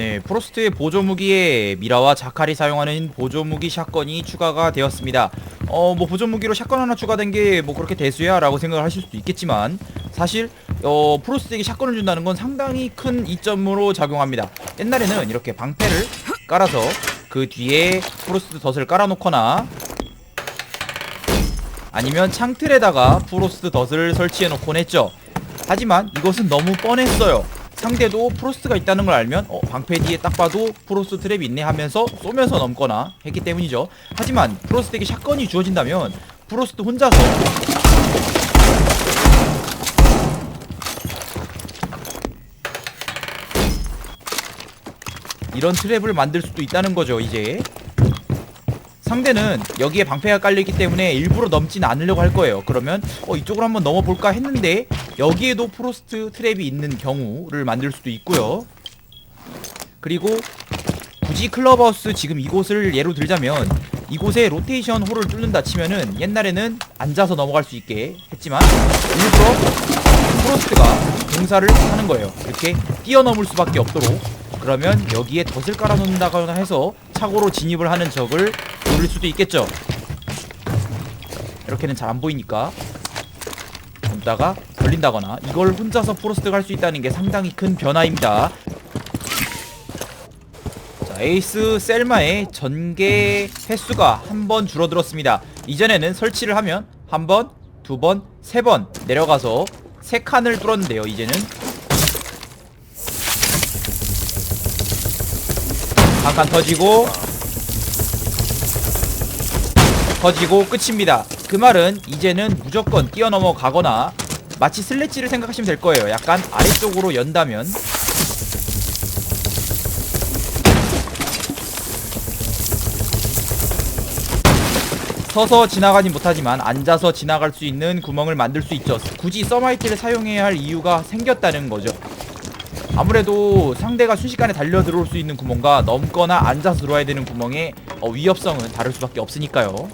네, 프로스트의 보조 무기에 미라와 자칼이 사용하는 보조 무기 샷건이 추가가 되었습니다. 어, 뭐 보조 무기로 샷건 하나 추가된 게 뭐 그렇게 대수야? 라고 생각을 하실 수도 있겠지만 사실 어, 프로스트에게 샷건을 준다는 건 상당히 큰 이점으로 작용합니다. 옛날에는 이렇게 방패를 깔아서 그 뒤에 프로스트 덫을 깔아놓거나 아니면 창틀에다가 프로스트 덫을 설치해 놓곤 했죠. 하지만 이것은 너무 뻔했어요. 상대도 프로스트가 있다는 걸 알면 어, 방패 뒤에 딱 봐도 프로스트 트랩이 있네 하면서 쏘면서 넘거나 했기 때문이죠. 하지만 프로스트에게 샷건이 주어진다면 프로스트 혼자서 이런 트랩을 만들 수도 있다는 거죠, 이제. 상대는 여기에 방패가 깔려있기 때문에 일부러 넘진 않으려고 할 거예요. 그러면 어 이쪽으로 한번 넘어볼까 했는데 여기에도 프로스트 트랩이 있는 경우를 만들 수도 있고요. 그리고 굳이 클럽하우스 지금 이곳을 예로 들자면 이곳에 로테이션 홀을 뚫는다 치면은 옛날에는 앉아서 넘어갈 수 있게 했지만 일부러 프로스트가 공사를 하는 거예요. 이렇게 뛰어넘을 수밖에 없도록 그러면 여기에 덫을 깔아놓는다거나 해서 차고로 진입을 하는 적을 노릴 수도 있겠죠. 이렇게는 잘 안 보이니까 넘다가 걸린다거나 이걸 혼자서 프로스트가 할 수 있다는 게 상당히 큰 변화입니다. 자, 에이스 셀마의 전개 횟수가 한 번 줄어들었습니다. 이전에는 설치를 하면 한 번, 두 번, 세 번 내려가서 세 칸을 뚫었는데요. 이제는 한 칸 터지고 터지고 끝입니다. 그 말은 이제는 무조건 뛰어넘어 가거나 마치 슬래지를 생각하시면 될 거예요. 약간 아래쪽으로 연다면 서서 지나가지 못하지만 앉아서 지나갈 수 있는 구멍을 만들 수 있죠. 굳이 서마이트를 사용해야 할 이유가 생겼다는 거죠. 아무래도 상대가 순식간에 달려 들어올 수 있는 구멍과 넘거나 앉아서 들어와야 되는 구멍의 어, 위협성은 다를 수밖에 없으니까요.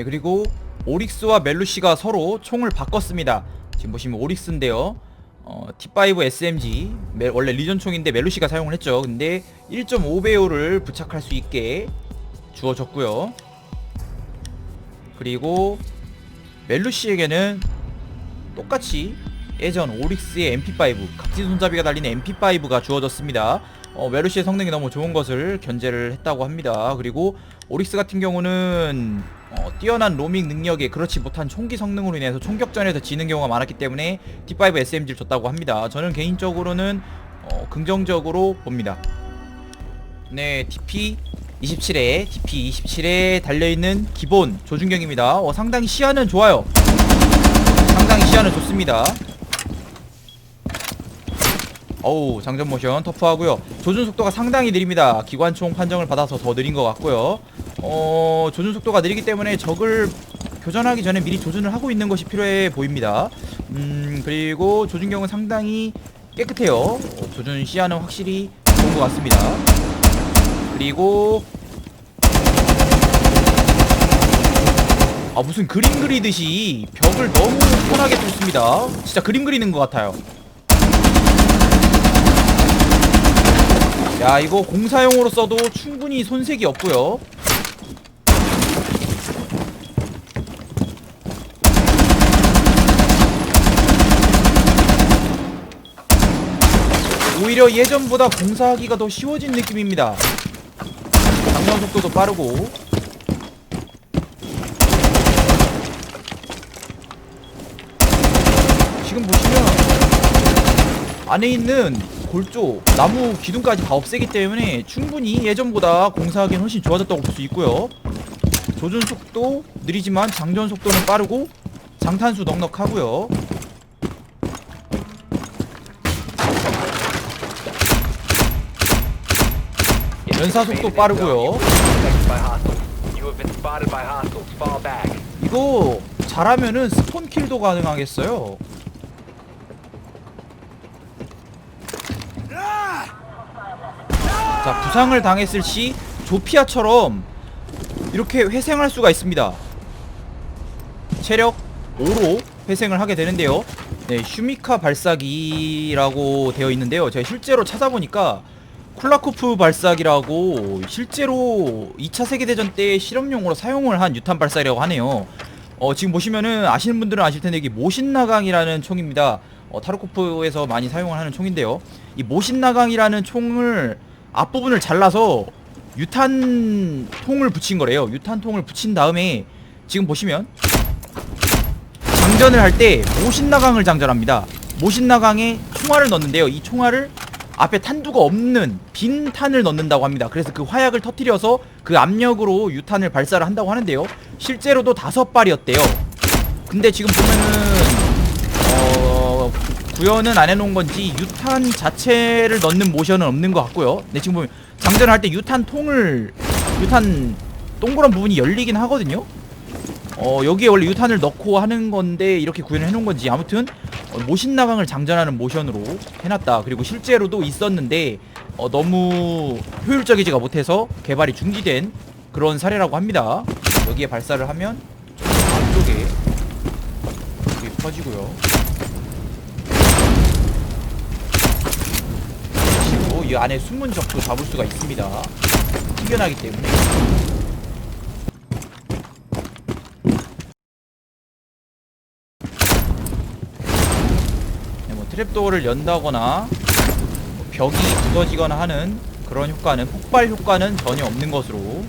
네 그리고 오릭스와 멜루시가 서로 총을 바꿨습니다. 지금 보시면 오릭스인데요. 어, T5 SMG 멜- 원래 리전 총인데 멜루시가 사용을 했죠. 근데 1.5배율을 부착할 수 있게 주어졌고요. 그리고 멜루시에게는 똑같이 예전 오릭스의 MP5 각지 손잡이가 달린 MP5가 주어졌습니다. 어, 멜루시의 성능이 너무 좋은 것을 견제를 했다고 합니다. 그리고 오릭스 같은 경우는 어, 뛰어난 로밍 능력에 그렇지 못한 총기 성능으로 인해서 총격전에서 지는 경우가 많았기 때문에 D5 SMG를 줬다고 합니다. 저는 개인적으로는 어, 긍정적으로 봅니다. 네, DP 27에 DP 27에 달려있는 기본 조준경입니다. 어, 상당히 시야는 좋아요. 상당히 시야는 좋습니다. 어우 장전 모션 터프하고요. 조준 속도가 상당히 느립니다. 기관총 판정을 받아서 더 느린 것 같고요. 어 조준 속도가 느리기 때문에 적을 교전하기 전에 미리 조준을 하고 있는 것이 필요해 보입니다. 음 그리고 조준경은 상당히 깨끗해요. 어, 조준 시야는 확실히 좋은 것 같습니다. 그리고 아 무슨 그림 그리듯이 벽을 너무 편하게 뚫습니다. 진짜 그림 그리는 것 같아요 야 이거 공사용으로 써도 충분히 손색이 없고요. 오히려 예전보다 공사하기가 더 쉬워진 느낌입니다. 장전 속도도 빠르고. 지금 보시면 안에 있는 골조, 나무 기둥까지 다 없애기 때문에 충분히 예전보다 공사하기는 훨씬 좋아졌다고 볼 수 있고요. 조준 속도 느리지만 장전 속도는 빠르고 장탄수 넉넉하고요. 연사 속도 빠르고요. 이거 잘하면은 스폰 킬도 가능하겠어요. 자, 부상을 당했을 시 조피아처럼 이렇게 회생할 수가 있습니다. 체력 5로 회생을 하게 되는데요. 네, 슈미카 발사기라고 되어 있는데요. 제가 실제로 찾아보니까 쿨라코프 발사기라고 실제로 2차 세계대전 때 실험용으로 사용을 한 유탄 발사기라고 하네요. 어, 지금 보시면은 아시는 분들은 아실 텐데 이게 모신나강이라는 총입니다. 어, 타르코프에서 많이 사용을 하는 총인데요. 이 모신나강이라는 총을 앞부분을 잘라서 유탄 통을 붙인 거래요. 유탄 통을 붙인 다음에 지금 보시면 장전을 할 때 모신나강을 장전합니다. 모신나강에 총알을 넣는데요. 이 총알을 앞에 탄두가 없는 빈 탄을 넣는다고 합니다. 그래서 그 화약을 터뜨려서 그 압력으로 유탄을 발사를 한다고 하는데요. 실제로도 다섯 발이었대요. 근데 지금 보면은 어 구현은 안 해놓은 건지 유탄 자체를 넣는 모션은 없는 것 같고요. 네 지금 보면 장전을 할 때 유탄 통을 유탄 동그란 부분이 열리긴 하거든요. 어 여기에 원래 유탄을 넣고 하는 건데 이렇게 구현을 해놓은 건지 아무튼 어, 모신나강을 장전하는 모션으로 해놨다. 그리고 실제로도 있었는데 어, 너무 효율적이지가 못해서 개발이 중지된 그런 사례라고 합니다. 여기에 발사를 하면 좀 안쪽에 이렇게 퍼지고요. 이 안에 숨은 적도 잡을 수가 있습니다. 튕겨나기 때문에. 네, 뭐 트랩도어를 연다거나 뭐 벽이 부서지거나 하는 그런 효과는 폭발 효과는 전혀 없는 것으로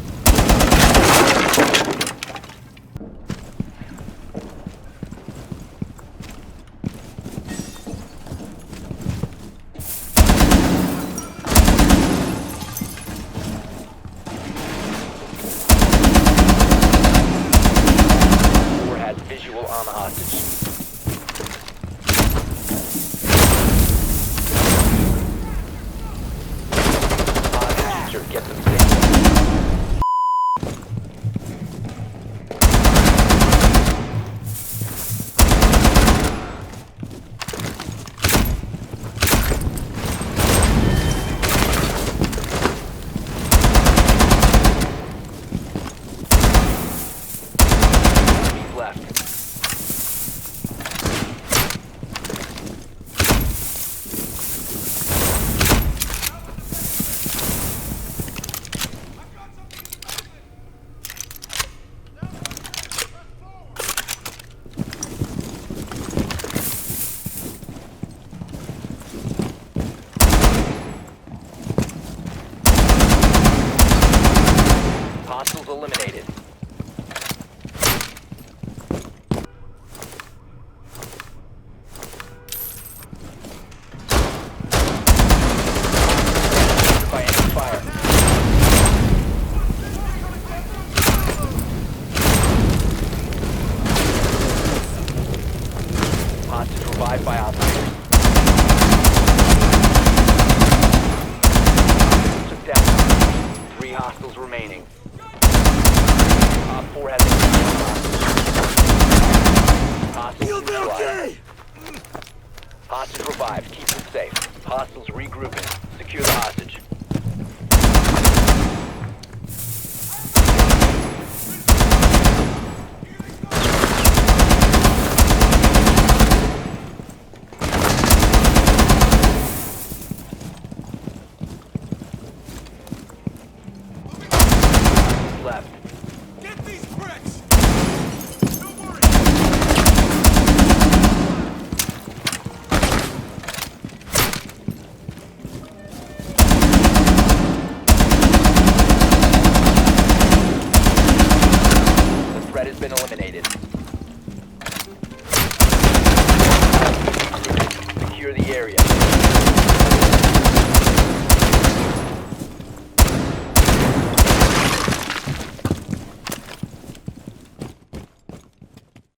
Revived by operators. Took down. Three hostiles remaining. Op 4 has Hostage neutralized. Hostage revived. Keep them safe. Hostiles regrouping. Secure the hostage.